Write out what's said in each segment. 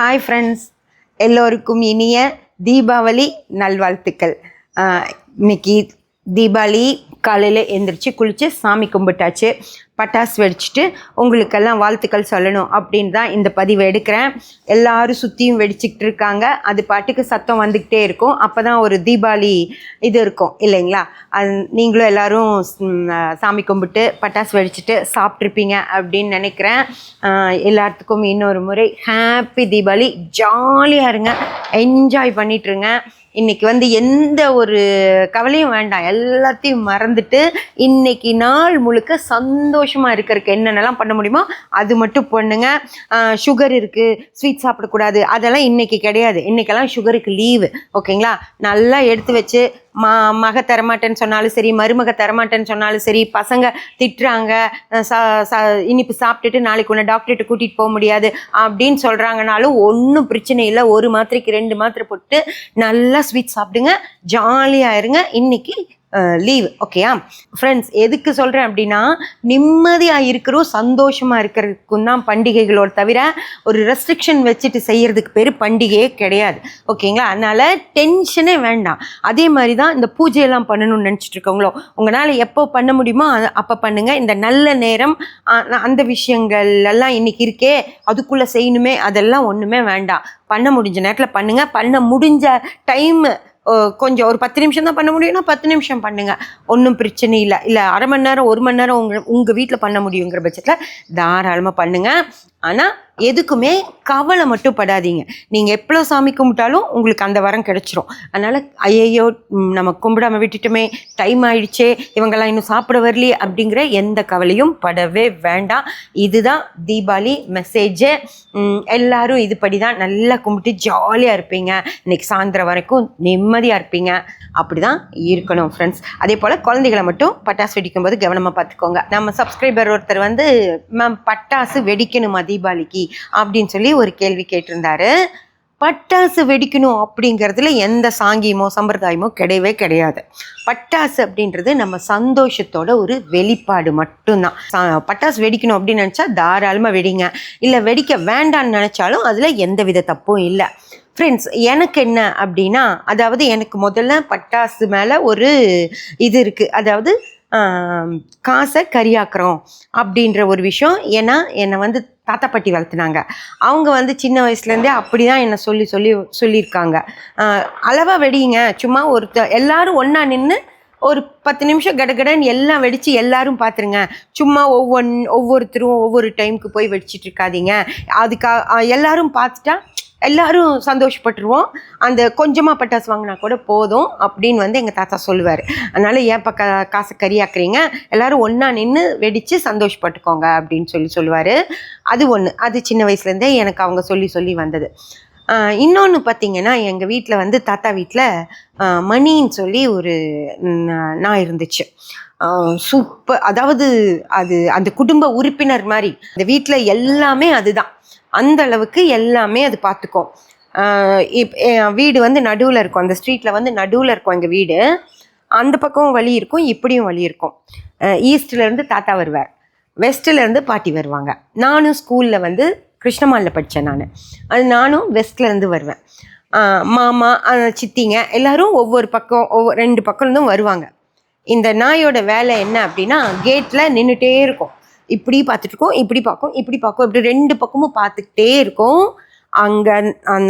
Hi friends எல்லோருக்கும் இனிய தீபாவளி நல்வாழ்த்துக்கள். இன்னைக்கு தீபாவளி காலையில் எந்திரிச்சு குளித்து சாமி கும்பிட்டாச்சு. பட்டாசு வெடிச்சிட்டு உங்களுக்கெல்லாம் வாழ்த்துக்கள் சொல்லணும் அப்படின்னு தான் இந்த பதிவு எடுக்கிறேன். எல்லாரும் சுற்றியும் வெடிச்சிக்கிட்டு இருக்காங்க. அது பாட்டுக்கு சத்தம் வந்துக்கிட்டே இருக்கும். அப்போ தான் ஒரு தீபாவளி இது இருக்கும் இல்லைங்களா? அது நீங்களும் எல்லாரும் சாமி கும்பிட்டு பட்டாசு வெடிச்சிட்டு சாப்பிட்ருப்பீங்க அப்படின்னு நினைக்கிறேன். எல்லாத்துக்கும் இன்னொரு முறை ஹாப்பி தீபாவளி. ஜாலியாக இருங்க. என்ஜாய் பண்ணிட்டுருங்க இன்னைக்கு வந்து எந்த ஒரு கவலையும் வேண்டாம். எல்லாத்தையும் மறந்துட்டு இன்னைக்கு நாள் முழுக்க சந்தோஷமாக இருக்கிறதுக்கு என்னென்னலாம் பண்ண முடியுமோ அது மட்டும் பண்ணுங்க. சுகர் இருக்குது ஸ்வீட் சாப்பிடக்கூடாது அதெல்லாம் இன்னைக்கு கிடையாது. இன்னைக்கெல்லாம் சுகருக்கு லீவு ஓகேங்களா? நல்லா எடுத்து வச்சு மா மக தரமாட்டேன்னு சொன்னாலும் சரி மருமக தரமாட்டேன்னு சொன்னாலும் சரி பசங்க திட்டுறாங்க இனிப்பு சாப்பிட்டுட்டு நாளைக்கு உன்னை டாக்டர்கிட்ட கூட்டிகிட்டு போக முடியாது அப்படின்னு சொல்கிறாங்கனாலும் ஒன்றும் பிரச்சனை இல்லை. ஒரு மாத்திரைக்கு ரெண்டு மாத்திரை போட்டு நல்லா ஸ்வீட் சாப்பிடுங்க. ஜாலியாக இருங்க. இன்னைக்கு லீவ் ஓகேயா ஃப்ரெண்ட்ஸ் எதுக்கு சொல்கிறேன் அப்படின்னா நிம்மதியாக இருக்கிறோம் சந்தோஷமாக இருக்கிறதுக்கும் தான் பண்டிகைகளோடு தவிர ஒரு ரெஸ்ட்ரிக்ஷன் வச்சுட்டு செய்கிறதுக்கு பேர் பண்டிகையே கிடையாது. ஓகேங்களா அதனால் டென்ஷனே வேண்டாம். அதே மாதிரி தான் இந்த பூஜையெல்லாம் பண்ணணும்னு நினச்சிட்டு இருக்கவங்களோ உங்களால் எப்போ பண்ண முடியுமோ அப்போ பண்ணுங்கள் இந்த நல்ல நேரம் அந்த விஷயங்கள் எல்லாம் இன்னைக்கு இருக்கே அதுக்குள்ளே செய்யணுமே அதெல்லாம் ஒன்றுமே வேண்டாம். பண்ண முடிஞ்ச நேரத்தில் பண்ணுங்கள் பண்ண முடிஞ்ச டைமு கொஞ்சம் ஒரு பத்து நிமிஷம் தான் பண்ண முடியும்னா பத்து நிமிஷம் பண்ணுங்க. ஒன்றும் பிரச்சனை இல்லை. இல்லை அரை மணி நேரம் ஒரு மணி நேரம் உங்கள் உங்கள் வீட்டில் பண்ண முடியுங்கிற பட்சத்தில் தாராளமாக பண்ணுங்க. ஆனால் எதுக்குமே கவலை மட்டும் படாதீங்க. நீங்கள் எவ்வளோ சாமி கும்பிட்டாலும் உங்களுக்கு அந்த வரம் கிடச்சிரும். அதனால் ஐயையோ நம்ம கும்பிடாம விட்டுட்டுமே டைம் ஆயிடுச்சே இவங்கெல்லாம் இன்னும் சாப்பிட வரலையே அப்படிங்கிற எந்த கவலையும் படவே வேண்டாம். இதுதான் தீபாவளி மெசேஜு எல்லாரும் இதுபடி தான் நல்லா கும்பிட்டு ஜாலியாக இருப்பீங்க. இன்னைக்கு சாயந்தரம் வரைக்கும் நிம்மதியாக இருப்பீங்க. அப்படி தான் இருக்கணும் ஃப்ரெண்ட்ஸ் அதே போல் குழந்தைகளை மட்டும் பட்டாசு வெடிக்கும்போது கவனமாக பார்த்துக்கோங்க. நம்ம சப்ஸ்கிரைபர் ஒருத்தர் வந்து மேம் பட்டாசு வெடிக்கணும் வெடிக்கணுமா தீபாவளிக்கு அப்படின்னு சொல்லி ஒரு கேள்வி கேட்டிருந்தாரு. பட்டாசு வெடிக்கணும் அப்படிங்கிறதுல எந்த சாங்கியமோ சம்பிரதாயமோ கிடையவே கிடையாது. பட்டாசு அப்படின்றது நம்ம சந்தோஷத்தோட ஒரு வெளிப்பாடு மட்டும்தான். சா- பட்டாசு வெடிக்கணும் அப்படின்னு நினச்சா தாராளமாக வெடிங்க. இல்லை வெடிக்க வேண்டாம்னு நினச்சாலும் அதில் எந்த வித தப்பும் இல்லை. ஃப்ரெண்ட்ஸ் எனக்கு என்ன அப்படின்னா அதாவது எனக்கு முதல்ல பட்டாசு மேலே ஒரு இது இருக்குது அதாவது காசை கரியாக்குறோம் அப்படின்ற ஒரு விஷயம். ஏன்னா என்னை வந்து தாத்தா பாட்டி வளர்த்துனாங்க. அவங்க வந்து சின்ன வயசுலேருந்தே அப்படி தான் என்னை சொல்லி சொல்லி சொல்லியிருக்காங்க. அளவாக வெடிங்க. சும்மா ஒருத்த எல்லாரும் ஒன்றா நின்று ஒரு பத்து நிமிஷம் கடகடன்னு எல்லாம் வெடித்து எல்லாரும் பார்த்துருங்க சும்மா ஒவ்வொன் ஒவ்வொருத்தரும் ஒவ்வொரு டைமுக்கு போய் வெடிச்சிட்டு இருக்காதீங்க. அதுக்காக எல்லாரும் பார்த்துட்டா எல்லாரும் சந்தோஷப்பட்டுருவோம். அந்த கொஞ்சமாக பட்டாசு வாங்கினா கூட போதும் அப்படின்னு வந்து எங்கள் தாத்தா சொல்லுவார். அதனால் ஏன் பக்க காசை கறியாக்குறீங்க? எல்லோரும் ஒன்றா நின்று வெடித்து சந்தோஷப்பட்டுக்கோங்க அப்படின்னு சொல்லி சொல்லுவார். அது ஒன்று அது சின்ன வயசுலேருந்தே எனக்கு அவங்க சொல்லி சொல்லி வந்தது. இன்னொன்று பார்த்தீங்கன்னா எங்கள் வீட்டில் வந்து தாத்தா வீட்டில் மணின்னு சொல்லி ஒரு நான் நாய் இருந்துச்சு. சூப்பர் அதாவது அது அந்த குடும்ப உறுப்பினர் மாதிரி. அந்த வீட்டில் எல்லாமே அதுதான். அந்த அளவுக்கு எல்லாமே அது பார்த்துக்கும் இப் என் வீடு வந்து நடுவில் இருக்கும். அந்த ஸ்ட்ரீட்டில் வந்து நடுவில் இருக்கும் எங்கள் வீடு. அந்த பக்கம் வழி இருக்கும் இப்படியும் வழி இருக்கும். ஈஸ்ட்லேருந்து தாத்தா வருவார். வெஸ்ட்லேருந்து பாட்டி வருவாங்க. நானும் ஸ்கூலில் வந்து கிருஷ்ணமாலில் படித்தேன் நான். அது நானும் வெஸ்ட்லேருந்து வருவேன். மாமா சித்திங்க எல்லாரும் ஒவ்வொரு பக்கம் ஒவ்வொரு ரெண்டு பக்கம்லேருந்தும் வருவாங்க. இந்த நாயோட வேலை என்ன அப்படின்னா கேட்டில் நின்றுட்டே இருக்கும். இப்படி பார்த்துட்டு இருக்கோம் இப்படி பார்க்கும் இப்படி பார்க்கும் இப்படி ரெண்டு பக்கமும் பார்த்துக்கிட்டே இருக்கும். அங்கே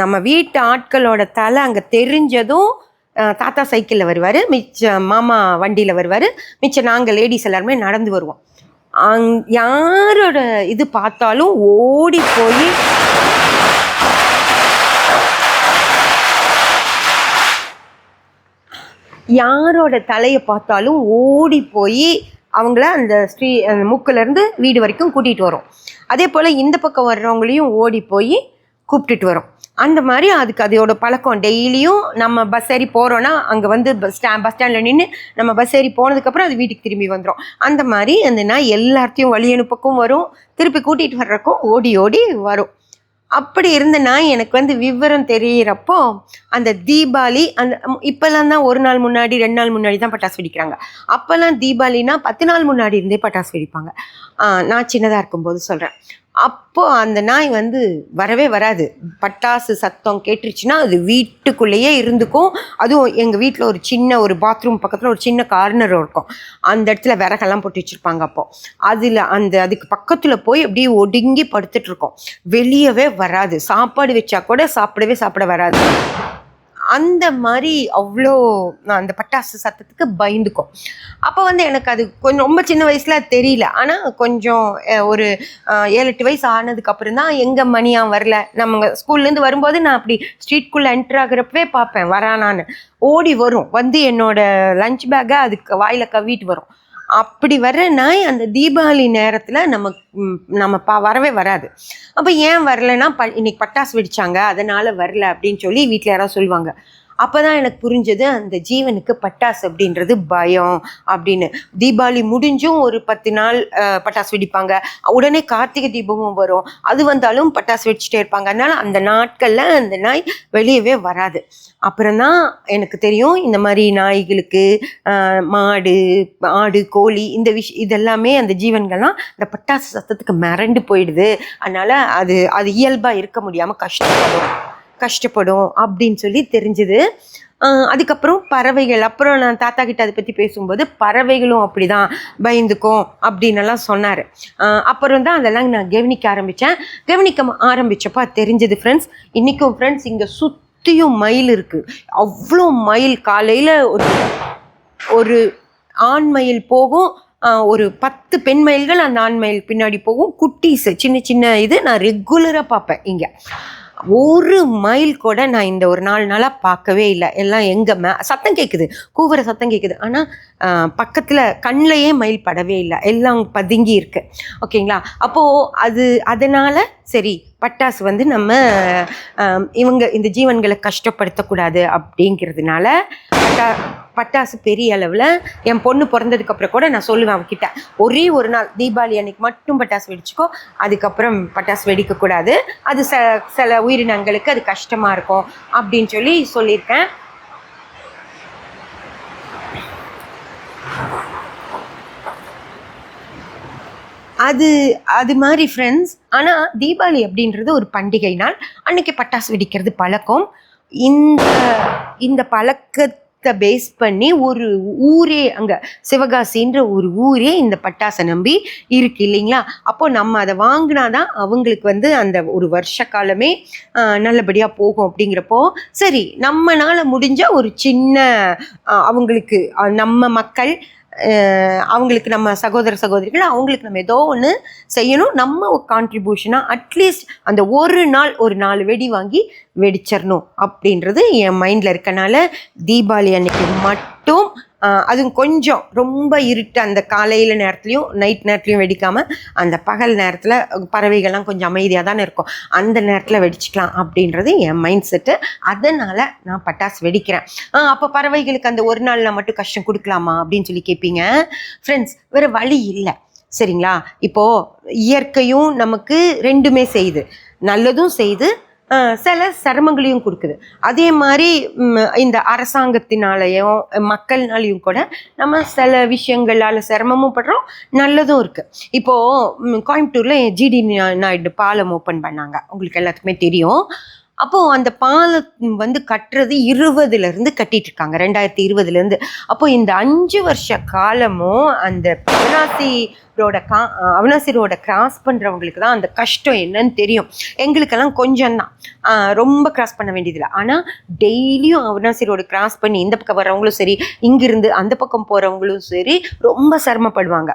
நம்ம வீட்டு ஆட்களோட தலை அங்கே தெரிஞ்சதும் தாத்தா சைக்கிளில் வருவார் மிச்ச மாமா வண்டியில் வருவார் மிச்சம் நாங்கள் லேடிஸ் எல்லாருமே நடந்து வருவோம். அங் யாரோட இது பார்த்தாலும் ஓடி போய் யாரோட தலையை பார்த்தாலும் ஓடி போய் அவங்கள அந்த ஸ்ரீ அந்த மூக்கிலேருந்து வீடு வரைக்கும் கூட்டிகிட்டு வரும். அதே போல் இந்த பக்கம் வர்றவங்களையும் ஓடி போய் கூப்பிட்டுட்டு வரும். அந்த மாதிரி அதுக்கு அதோட பழக்கம். டெய்லியும் நம்ம பஸ் ஏறி போகிறோன்னா அங்கே வந்து பஸ் ஸ்டா பஸ் ஸ்டாண்டில் நின்று நம்ம பஸ் ஏறி போனதுக்கப்புறம் அது வீட்டுக்கு திரும்பி வந்துடும் அந்த மாதிரி அந்த நாய் எல்லாத்தையும் வழி அனுப்பக்கும் வரும். திருப்பி கூட்டிகிட்டு வர்றக்கும் ஓடி ஓடி வரும். அப்படி இருந்தேன்னா எனக்கு வந்து விவரம் தெரியிறப்போ அந்த தீபாவளி அந்த இப்போல்லாம் தான் ஒரு நாள் முன்னாடி ரெண்டு நாள் முன்னாடி தான் பட்டாசு வெடிக்கிறாங்க. அப்போல்லாம் தீபாவளினா பத்து நாள் முன்னாடி இருந்தே பட்டாசு வெடிப்பாங்க. நான் சின்னதாக இருக்கும்போது சொல்கிறேன் அப்போ அந்த நாய் வந்து வரவே வராது. பட்டாசு சத்தம் கேட்டுருச்சுன்னா அது வீட்டுக்குள்ளேயே இருந்துக்கும். அதுவும் எங்கள் வீட்டில் ஒரு சின்ன ஒரு பாத்ரூம் பக்கத்தில் ஒரு சின்ன கார்னர் இருக்கும். அந்த இடத்துல விறகெல்லாம் போட்டு வச்சுருப்பாங்க அப்போ. அதில் அந்த அதுக்கு பக்கத்தில் போய் அப்படியே ஒடுங்கி படுத்துட்டு இருக்கோம். வெளியவே வராது. சாப்பாடு வச்சா கூட சாப்பிடவே சாப்பிட வராது. அந்த மாதிரி அவ்வளோ நான் அந்த பட்டாசு சத்தத்துக்கு பயந்துக்கும் அப்போ வந்து எனக்கு அது கொஞ்சம் ரொம்ப சின்ன வயசில் தெரியல. ஆனால் கொஞ்சம் ஒரு ஏழு எட்டு வயசு ஆனதுக்கப்புறம் தான் எங்கே மணியா வரல. நம்ம ஸ்கூல்லேருந்து வரும்போது நான் அப்படி ஸ்ட்ரீட்குள்ளே என்டர் ஆகிறப்பவே பார்ப்பேன் வரானான்னு. ஓடி வரும். வந்து என்னோட லஞ்ச் பேக்கை அதுக்கு வாயில் கவிட்டு வரும். அப்படி வர்ற நாய் அந்த தீபாவளி நேரத்தில் நம்ம நம்ம பா வரவே வராது. அப்போ ஏன் வரலைன்னா ப இன்னைக்கு பட்டாசு வெடிச்சாங்க அதனால் வரல அப்படின்னு சொல்லி வீட்டில் யாராவது சொல்லுவாங்க. அப்போ தான் எனக்கு புரிஞ்சது அந்த ஜீவனுக்கு பட்டாசு அப்படின்றது பயம் அப்படின்னு. தீபாவளி முடிஞ்சும் ஒரு பத்து நாள் பட்டாசு வெடிப்பாங்க. உடனே கார்த்திகை தீபமும் வரும். அது வந்தாலும் பட்டாசு வெடிச்சுட்டே இருப்பாங்க. அதனால அந்த நாட்களில் அந்த நாய் வெளியவே வராது. அப்புறம் தான் எனக்கு தெரியும் இந்த மாதிரி நாய்களுக்கு மாடு ஆடு கோழி இந்த விஷ் இதெல்லாமே அந்த ஜீவன்கள்லாம் இந்த பட்டாசு சத்தத்துக்கு மிரண்டு போயிடுது. அதனால அது அது இயல்பாக இருக்க முடியாமல் கஷ்டப்படும். கஷ்டப்படும் அப்படின்னு சொல்லி தெரிஞ்சுது. அதுக்கப்புறம் பறவைகள். அப்புறம் நான் தாத்தா கிட்ட அதை பற்றி பேசும்போது பறவைகளும் அப்படிதான் பயந்துக்கும் அப்படின்னு சொன்னார். அப்புறம் தான் அதெல்லாம் நான் கவனிக்க ஆரம்பித்தேன் கவனிக்க ஆரம்பித்தப்போ தெரிஞ்சது ஃப்ரெண்ட்ஸ் இன்றைக்கும் ஃப்ரெண்ட்ஸ் இங்கே சுற்றியும் மயில் இருக்குது அவ்வளோ மயில். காலையில் ஒரு ஒரு ஆண் மயில் போகும். ஒரு பத்து பெண் மயில்கள் அந்த ஆண் மயில் பின்னாடி போகும். குட்டீஸ் சின்ன சின்ன இது நான் ரெகுலராக பார்ப்பேன் இங்கே. ஒரு மைல் கூட நான் இந்த ஒரு நாலு நாளாக பார்க்கவே இல்லை. எல்லாம் எங்கே மே சத்தம் கேட்குது கூவுற சத்தம் கேட்குது ஆனால் பக்கத்தில் கண்ணிலையே மயில் படவே இல்லை. எல்லாம் பதுங்கி இருக்கு. ஓகேங்களா? அப்போது அது அதனால் சரி பட்டாசு வந்து நம்ம இவங்க இந்த ஜீவன்களை கஷ்டப்படுத்தக்கூடாது அப்படிங்கிறதுனால பட்டா பட்டாசு பெரிய அளவில் என் பொண்ணு பிறந்ததுக்கு அப்புறம் கூட நான் சொல்லுவேன் அவகிட்ட ஒரே ஒரு நாள் தீபாவளி அன்னைக்கு மட்டும் பட்டாசு வெடிச்சுக்கோ அதுக்கப்புறம் பட்டாசு வெடிக்கக்கூடாது அது ச சில உயிரினங்களுக்கு அது கஷ்டமாக இருக்கும் அப்படின்னு சொல்லி சொல்லியிருக்கேன். அது அது மாதிரி ஃப்ரெண்ட்ஸ் ஆனால் தீபாவளி அப்படின்றது ஒரு பண்டிகை நாள். அன்றைக்கி பட்டாசு வெடிக்கிறது பழக்கம். இந்த இந்த பழக்க பழக்கத்தை பேஸ் பண்ணி ஒரு ஊரே அங்கே சிவகாசின்ற ஒரு ஊரே இந்த பட்டாசை நம்பி இருக்கு இல்லைங்களா? அப்போ நம்ம அதை வாங்கினாதான் அவங்களுக்கு வந்து அந்த ஒரு வருஷ காலமே நல்லபடியாக போகும் அப்படிங்கிறப்போ சரி நம்மளால் முடிஞ்ச ஒரு சின்ன அவங்களுக்கு நம்ம மக்கள் அவங்களுக்கு நம்ம சகோதர சகோதரிகள் அவங்களுக்கு நம்ம ஏதோ ஒன்று செய்யணும். நம்ம ஒரு கான்ட்ரிபியூஷனாக அட்லீஸ்ட் அந்த ஒரு நாள் ஒரு நாலு வெடி வாங்கி வெடிச்சிடணும் அப்படின்றது என் மைண்டில் இருக்கனால தீபாவளி அன்னைக்கு மட்டும் அதுவும் கொஞ்சம் ரொம்ப இருட்டு அந்த காலையில் நேரத்துலையும் நைட் நேரத்துலையும் வெடிக்காமல் அந்த பகல் நேரத்தில் பறவைகள்லாம் கொஞ்சம் அமைதியாக தானே இருக்கும். அந்த நேரத்தில் வெடிச்சிக்கலாம் அப்படின்றது என் மைண்ட் செட்டு அதனால் நான் பட்டாசு வெடிக்கிறேன். அப்போ பறவைகளுக்கு அந்த ஒரு நாளில் மட்டும் கஷ்டம் கொடுக்கலாமா அப்படின்னு சொல்லி கேட்பீங்க ஃப்ரெண்ட்ஸ் வேறு வழி இல்லை. சரிங்களா? இப்போது இயற்கையும் நமக்கு ரெண்டுமே செய்யுது. நல்லதும் செய்து சில சிரமங்களையும் கொடுக்குது. அதே மாதிரி இந்த அரசாங்கத்தினாலையும் மக்கள்னாலையும் கூட நம்ம சில விஷயங்களால் சிரமமும் படுறோம் நல்லதும் இருக்குது இப்போது கோயம்புத்தூரில் ஜிடி நாயுடு பாலம் ஓப்பன் பண்ணாங்க. உங்களுக்கு எல்லாத்துக்குமே தெரியும். அப்போது அந்த பாலம் வந்து கட்டுறது இருபதுலேருந்து கட்டிட்டு இருக்காங்க ரெண்டாயிரத்தி இருபதுலேருந்து அப்போ இந்த அஞ்சு வருஷ காலமும் அந்த அவினாசி ரோட கா அவினாசி ரோட கிராஸ் பண்ணுறவங்களுக்கு தான் அந்த கஷ்டம் என்னன்னு தெரியும். எங்களுக்கெல்லாம் கொஞ்சம் தான் ரொம்ப கிராஸ் பண்ண வேண்டியதில்லை. ஆனால் டெய்லியும் அவினாசி ரோடு கிராஸ் பண்ணி இந்த பக்கம் வர்றவங்களும் சரி இங்கிருந்து அந்த பக்கம் போகிறவங்களும் சரி ரொம்ப சிரமப்படுவாங்க.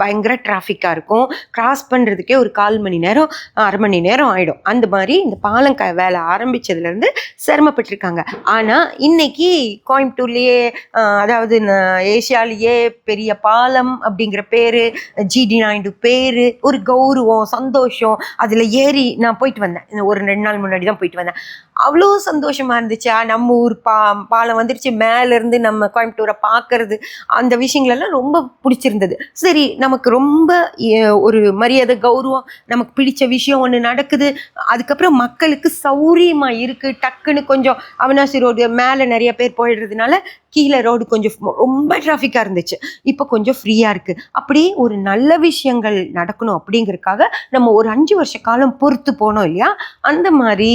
பயங்கர டிராஃபிக்காக இருக்கும். கிராஸ் பண்ணுறதுக்கே ஒரு கால் மணி நேரம் அரை மணி நேரம் ஆகிடும் அந்த மாதிரி இந்த பாலம் க வேலை ஆரம்பிச்சதுலேருந்து சிரமப்பட்டிருக்காங்க. ஆனால் இன்னைக்கு கோயம்புத்தூர்லேயே ஆஹ் அதாவது ஏசியாலேயே பெரிய பாலம் அப்படிங்கிற பேர் ஜிடி நாயுடு பேர் ஒரு கௌரவம் சந்தோஷம் அதில் ஏறி நான் போயிட்டு வந்தேன். ஒரு ரெண்டு நாள் முன்னாடி தான் போயிட்டு வந்தேன். அவ்வளோ சந்தோஷமா இருந்துச்சு. நம்ம ஊர் பா பாலம் வந்துருச்சு. மேலேருந்து நம்ம கோயம்புத்தூரை பார்க்கறது அந்த விஷயங்களெல்லாம் ரொம்ப பிடிச்சிருந்தது. சரி நமக்கு ரொம்ப ஒரு மரியாதை கௌரவம் நமக்கு பிடிச்ச விஷயம் ஒன்று நடக்குது. அதுக்கப்புறம் மக்களுக்கு சௌரியமாக இருக்குது டக்குன்னு கொஞ்சம் அவினாசி ரோடு மேலே நிறைய பேர் போயிடுறதுனால கீழே ரோடு கொஞ்சம் ரொம்ப டிராஃபிக்காக இருந்துச்சு. இப்போ கொஞ்சம் ஃப்ரீயாக இருக்குது அப்படி ஒரு நல்ல விஷயங்கள் நடக்கணும் அப்படிங்கிறதுக்காக நம்ம ஒரு அஞ்சு வருஷ காலம் பொறுத்து போனோம் இல்லையா? அந்த மாதிரி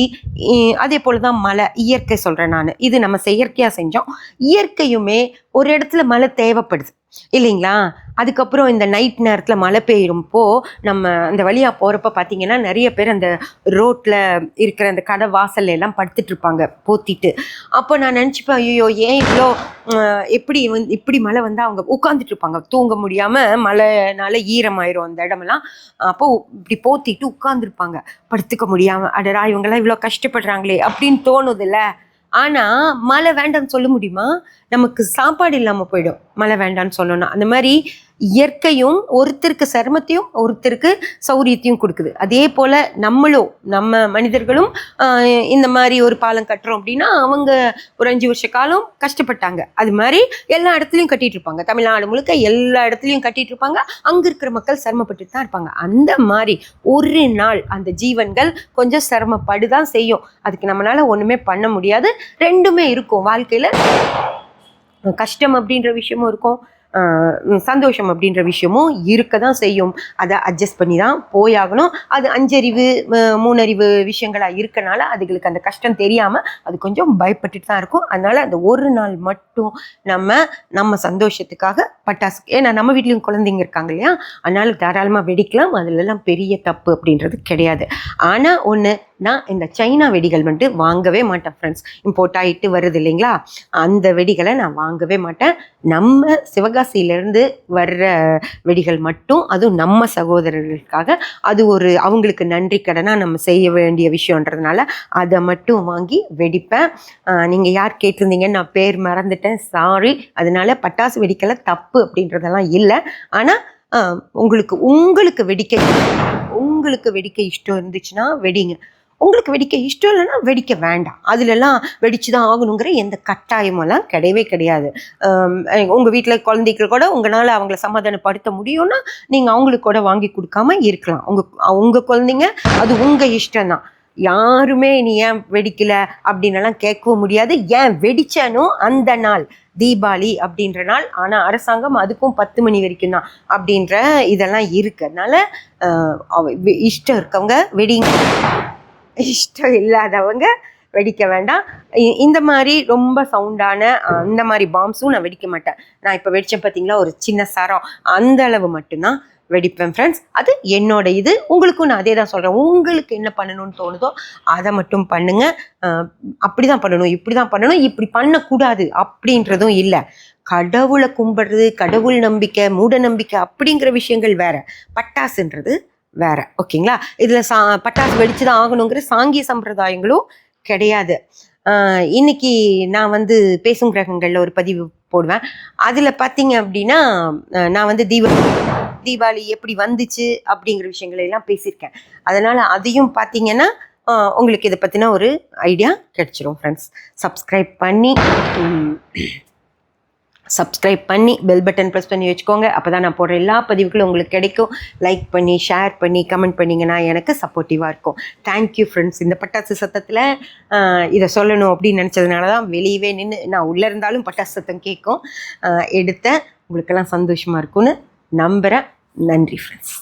அதே போல் தான் மழை இயற்கை சொல்கிறேன் நான். இது நம்ம செயற்கையாக செஞ்சோம். இயற்கையுமே ஒரு இடத்துல மழை தேவைப்படுது. இல்லைங்களா? அதுக்கப்புறம் இந்த நைட் நேரத்தில் மழை பெய்யும்போ நம்ம அந்த வழியாக போகிறப்ப பார்த்தீங்கன்னா நிறைய பேர் அந்த ரோட்டில் இருக்கிற அந்த கடை வாசல்ல எல்லாம் படுத்துட்ருப்பாங்க போத்திட்டு. அப்போ நான் நினச்சிப்பேன் ஐயோ ஏன் இவ்வளோ எப்படி வந்து இப்படி மழை வந்தால் அவங்க உட்காந்துட்டு இருப்பாங்க? தூங்க முடியாமல் மழைனால ஈரமாயிரும் அந்த இடமெல்லாம். அப்போ இப்படி போத்திட்டு உட்காந்துருப்பாங்க படுத்துக்க முடியாமல் அடரா இவங்கெல்லாம் இவ்வளோ கஷ்டப்படுறாங்களே அப்படின்னு தோணுதுல்ல. ஆனால் மழை வேண்டாம்னு சொல்ல முடியுமா? நமக்கு சாப்பாடு இல்லாமல் போயிடும். மழை வேண்டாம்னு சொல்லணும் அந்த மாதிரி இயற்கையும் ஒருத்தருக்கு சிரமத்தையும் ஒருத்தருக்கு சௌரியத்தையும் கொடுக்குது. அதே போல் நம்மளும் நம்ம மனிதர்களும் இந்த மாதிரி ஒரு பாலம் கட்டுறோம் அப்படின்னா அவங்க ஒரு அஞ்சு வருஷ காலம் கஷ்டப்பட்டாங்க. அது மாதிரி எல்லா இடத்துலையும் கட்டிகிட்டு இருப்பாங்க. தமிழ்நாடு முழுக்க எல்லா இடத்துலையும் கட்டிகிட்டு இருப்பாங்க. அங்கே இருக்கிற மக்கள் சிரமப்பட்டு தான் இருப்பாங்க. அந்த மாதிரி ஒரு நாள் அந்த ஜீவன்கள் கொஞ்சம் சிரமப்படு தான் செய்யும். அதுக்கு நம்மளால ஒன்றுமே பண்ண முடியாது. ரெண்டுமே இருக்கும். வாழ்க்கையில் கஷ்டம் அப்படின்ற விஷயமும் இருக்கும். சந்தோஷம் அப்படின்ற விஷயமும் இருக்க தான் செய்யும். அதை அட்ஜஸ்ட் பண்ணி தான் போயாகணும். அது அஞ்சறிவு மூணறிவு விஷயங்களாக இருக்கனால அதுகளுக்கு அந்த கஷ்டம் தெரியாமல் அது கொஞ்சம் பயப்பட்டுட்டு தான் இருக்கும். அதனால் அந்த ஒரு நாள் மட்டும் நம்ம நம்ம சந்தோஷத்துக்காக பட்டாசு ஏன்னா நம்ம வீட்லேயும் குழந்தைங்க இருக்காங்க இல்லையா? அதனால தாராளமாக வெடிக்கலாம். அதிலெல்லாம் பெரிய தப்பு அப்படின்றது கிடையாது. ஆனால் ஒன்று நான் இந்த சைனா வெடிகள் வந்துட்டு வாங்கவே மாட்டேன் ஃப்ரெண்ட்ஸ் இம்போர்ட் ஆகிட்டு வருது இல்லைங்களா? அந்த வெடிகளை நான் வாங்கவே மாட்டேன். நம்ம சிவகாசியிலேருந்து வர்ற வெடிகள் மட்டும் அதுவும் நம்ம சகோதரர்களுக்காக. அது ஒரு அவங்களுக்கு நன்றி கடனாக நம்ம செய்ய வேண்டிய விஷயன்றதுனால அதை மட்டும் வாங்கி வெடிப்பேன். நீங்கள் யார் கேட்டிருந்தீங்கன்னு நான் பேர் மறந்துட்டேன். சாரி அதனால பட்டாசு வெடிக்கல தப்பு அப்படின்றதெல்லாம் இல்லை. ஆனால் உங்களுக்கு உங்களுக்கு வெடிக்க உங்களுக்கு வெடிக்க இஷ்டம் இருந்துச்சுன்னா வெடிங்க. உங்களுக்கு வெடிக்க இஷ்டம் இல்லைன்னா வெடிக்க வேண்டாம். அதுலலாம் வெடிச்சு தான் ஆகணுங்கிற எந்த கட்டாயமெல்லாம் கிடையவே கிடையாது. உங்கள் வீட்டில் குழந்தைகள் கூட உங்களால் அவங்கள சமாதானப்படுத்த முடியும்னா நீங்கள் அவங்களுக்கு கூட வாங்கி கொடுக்காம இருக்கலாம். உங்கள் உங்கள் குழந்தைங்க அது உங்கள் இஷ்டம் தான் யாருமே நீ ஏன் வெடிக்கல அப்படின்னலாம் கேட்கவும் முடியாது. ஏன் வெடிச்சனும் அந்த நாள் தீபாவளி அப்படின்ற நாள். ஆனால் அரசாங்கம் அதுக்கும் பத்து மணி வரைக்கும் தான் அப்படின்ற இதெல்லாம் இருக்கு அதனால அவ- இஷ்டம் இருக்கவங்க வெடிங்க. இஷ்டம் இல்லாதவங்க வெடிக்க வேண்டாம். இ- இந்த மாதிரி ரொம்ப சவுண்டான அந்த மாதிரி பாம்ஸும் நான் வெடிக்க மாட்டேன். நான் இப்போ வெடித்தேன் பார்த்தீங்களா ஒரு சின்ன சரம். அந்த அளவு மட்டும்தான் வெடிப்பேன் ஃப்ரெண்ட்ஸ் அது என்னோட இது. உங்களுக்கும் நான் அதே தான் சொல்கிறேன் உங்களுக்கு என்ன பண்ணணும்னு தோணுதோ அதை மட்டும் பண்ணுங்கள் அப்படி தான் பண்ணணும் இப்படி தான் பண்ணணும். இப்படி பண்ணக்கூடாது அப்படின்றதும் இல்லை. கடவுளை கும்பிடுறது கடவுள் நம்பிக்கை மூட நம்பிக்கை அப்படிங்கிற விஷயங்கள் வேற. பட்டாசுன்றது வேற. ஓகேங்களா? இதில் சா பட்டாசு வெடிச்சு தான் ஆகணுங்கிற சாங்கிய சம்பிரதாயங்களும் கிடையாது. இன்னைக்கு நான் வந்து பேசும் கிரகங்களில் ஒரு பதிவு போடுவேன். அதில் பார்த்தீங்க அப்படின்னா நான் வந்து தீபாவளி தீபாவளி எப்படி வந்துச்சு அப்படிங்கிற விஷயங்களை எல்லாம் பேசியிருக்கேன். அதனால் அதையும் பார்த்தீங்கன்னா உங்களுக்கு இதை பற்றின ஒரு ஐடியா கிடைச்சிரும் ஃப்ரெண்ட்ஸ் சப்ஸ்கிரைப் பண்ணி சப்ஸ்கிரைப் பண்ணி பெல் பட்டன் ப்ரெஸ் பண்ணி வச்சுக்கோங்க. அப்போ தான் நான் போடுற எல்லா பதிவுகளும் உங்களுக்கு கிடைக்கும். லைக் பண்ணி ஷேர் பண்ணி கமெண்ட் பண்ணிங்கன்னா எனக்கு சப்போர்ட்டிவாக இருக்கும். தேங்க்யூ ஃப்ரெண்ட்ஸ் இந்த பட்டாசு சத்தத்தில் இதை சொல்லணும் அப்படின்னு நினச்சதுனால தான் வெளியவே நின்று நான் உள்ளே இருந்தாலும் பட்டாசு சத்தம் கேட்கும். எடுத்த எடுத்தேன். உங்களுக்கெல்லாம் சந்தோஷமாக இருக்கும்னு நம்புகிறேன் நன்றி ஃப்ரெண்ட்ஸ்